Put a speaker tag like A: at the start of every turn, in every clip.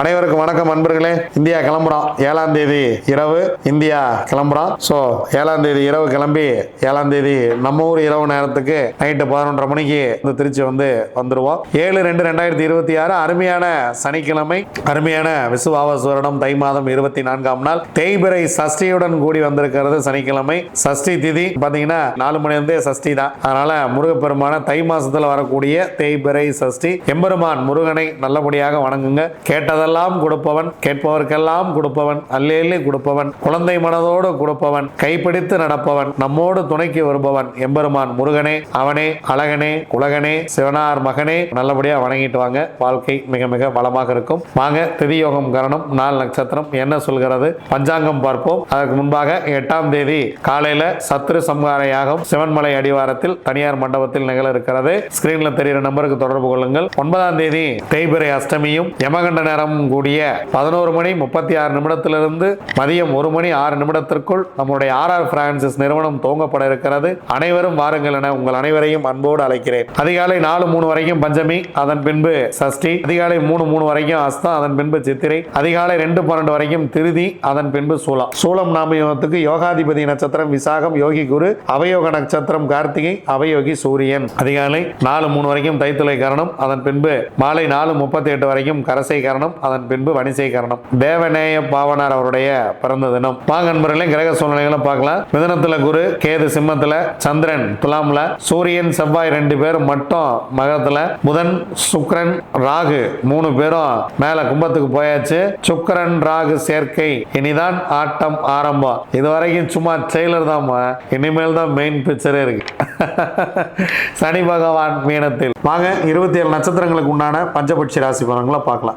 A: அனைவருக்கும் வணக்கம் அன்பர்களே. இந்தியா கிளம்புறோம். ஏழாம் தேதி இரவு இந்தியா கிளம்புறோம். ஸோ ஏழாம் தேதி இரவு கிளம்பி ஏழாம் தேதி நம்ம ஊர் இரவு நேரத்துக்கு நைட்டு பதினொன்றரை மணிக்கு இந்த திருச்சி வந்து வந்துடுவோம் ஏழு ரெண்டு ரெண்டாயிரத்தி இருபத்தி ஆறு அருமையான சனிக்கிழமை அருமையான விசுவாவசு வருடம் தை மாதம் இருபத்தி நான்காம் நாள். தேய்பிறை சஷ்டியுடன் கூடி வந்திருக்கிறது சனிக்கிழமை. சஷ்டி திதி பார்த்தீங்கன்னா நாலு மணியருந்தே சஷ்டி தான். அதனால முருகப்பெருமான தை மாதத்தில் வரக்கூடிய தேய்பிறை சஷ்டி எம்பெருமான் முருகனை நல்லபடியாக வணங்குங்க. கேட்டதெல்லாம் கொடுப்பவன் கேட்பவர்க்கெல்லாம் கொடுப்பவன் அல்லேலி கொடுப்பவன் குழந்தை மனதோடு கொடுப்பவன் கைப்பிடித்து நடப்பவன் நம்மோடு துணைக்கு வருபவன் எம்பெருமான் முருகனே அவனே அழகனே குலகனே சிவனார் மகனே நல்லபடியாக வணங்கிட்டு வாங்க. வாழ்க்கை மிக மிக வளமாக இருக்கும். வாங்க திதியோகம் கரணம் நாள் நட்சத்திரம் என்ன சொல்கிறது? பஞ்சாங்கம் பார்ப்போம். அதற்கு முன்பாக எட்டாம் தேதி காலையில சத்ரு சம்ஹார யாகம் சிவன்மலை அடிவாரத்தில் தனியார் மண்டபத்தில் நிகழ இருக்கிறது. ஸ்கிரீன்ல தெரிகிற நம்பருக்கு தொடர்பு கொள்ளுங்கள். ஒன்பதாம் தேதி தேய்பிறை அஷ்டமியும் யமகண்ட கூடிய பதினோரு மணி முப்பத்தி ஆறு நிமிடத்திலிருந்து மதியம் ஒரு மணி ஆறு நிமிடத்திற்குள் நம்முடைய ஆர் ஆர் பிரான்சிஸ் நிறுவனம் துவங்கப்பட இருக்கிறது. அனைவரும் வாருங்கள் என உங்கள் அனைவரையும் அன்போடு அழைக்கிறேன். அதிகாலை நாலு மூணு வரைக்கும் பஞ்சமி அதன் பின்பு சஷ்டி அதிகாலை மூணு மூணு வரைக்கும் அஸ்தம் அதன் பின்பு சித்திரை அதிகாலை ரெண்டு பன்னெண்டு வரைக்கும் திருதி அதன் பின்பு சூலம். சூலம் நாமயோகத்துக்கு யோகாதிபதி நட்சத்திரம் விசாகம் யோகி குரு அவயோக நட்சத்திரம் கார்த்திகை அவயோகி சூரியன். அதிகாலை நாலு மூணு வரைக்கும் தைத்துளை கரணம் அதன் பின்பு மாலை நாலு முப்பத்தி எட்டு வரைக்கும் கரசை கரணம் அதன் பின்பு வணிசை கரணம் தேவநேய பாவனார் அவருடைய பிறந்த தினம். வாங்க நண்பர்களே கிரக சூழ்நிலைகளும் பார்க்கலாம். மிதனத்துல குரு கேது சிம்மத்துல சந்திரன் துலாம்ல. சூரியன் செவ்வாய் ரெண்டு பேர் மட்டும் மகரத்துல. புதன் சுக்ரன் ராகு மூணு பேரும் மேல கும்பத்துக்கு போயாச்சு. சுக்கரன் ராகு சேர்க்கை. இனிதான் ஆட்டம் ஆரம்பம். இதுவரைக்கும் சும்மா ட்ரெய்லர் தான்மா இனிமேல் தான் மெயின் பிக்சரே இருக்கு. சனி பகவான் மீனத்தில். வாங்க இருபத்தி ஏழு நட்சத்திரங்களுக்கு உண்டான பஞ்சபட்சி ராசி பலன்களை பார்க்கலாம்.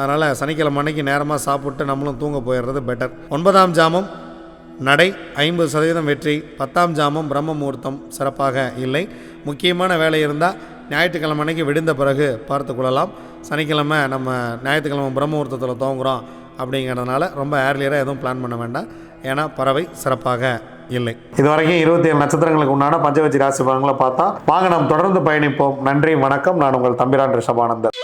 A: அதனால் சனிக்கிழமை அன்னைக்கு நேரமாக சாப்பிட்டு நம்மளும் தூங்க போயிடுறது பெட்டர் ஒன்பதாம் ஜாமம் நடை ஐம்பது சதவீதம் வெற்றி. பத்தாம் ஜாமம் பிரம்ம முகூர்த்தம் சிறப்பாக இல்லை. முக்கியமான வேலை இருந்தால் ஞாயிற்றுக்கிழமை அன்னைக்கு விடுந்த பிறகு பார்த்து கொள்ளலாம். சனிக்கிழமை நம்ம ஞாயிற்றுக்கிழமை பிரம்ம முகூர்த்தத்தில் தோங்குகிறோம் அப்படிங்கிறதுனால ரொம்ப ஏர்லியராக எதுவும் பிளான் பண்ண வேண்டாம். ஏன்னா பறவை சிறப்பாக இல்லை. இது வரைக்கும் இருபத்தி ஏழு நட்சத்திரங்களுக்கு உண்டான பஞ்சவச்சி ராசி பலன்களை பார்த்தா வாங்க நாம் தொடர்ந்து பயணிப்போம். நன்றி வணக்கம். நான் உங்கள் தம்பிரான் ரிஷபானந்தர்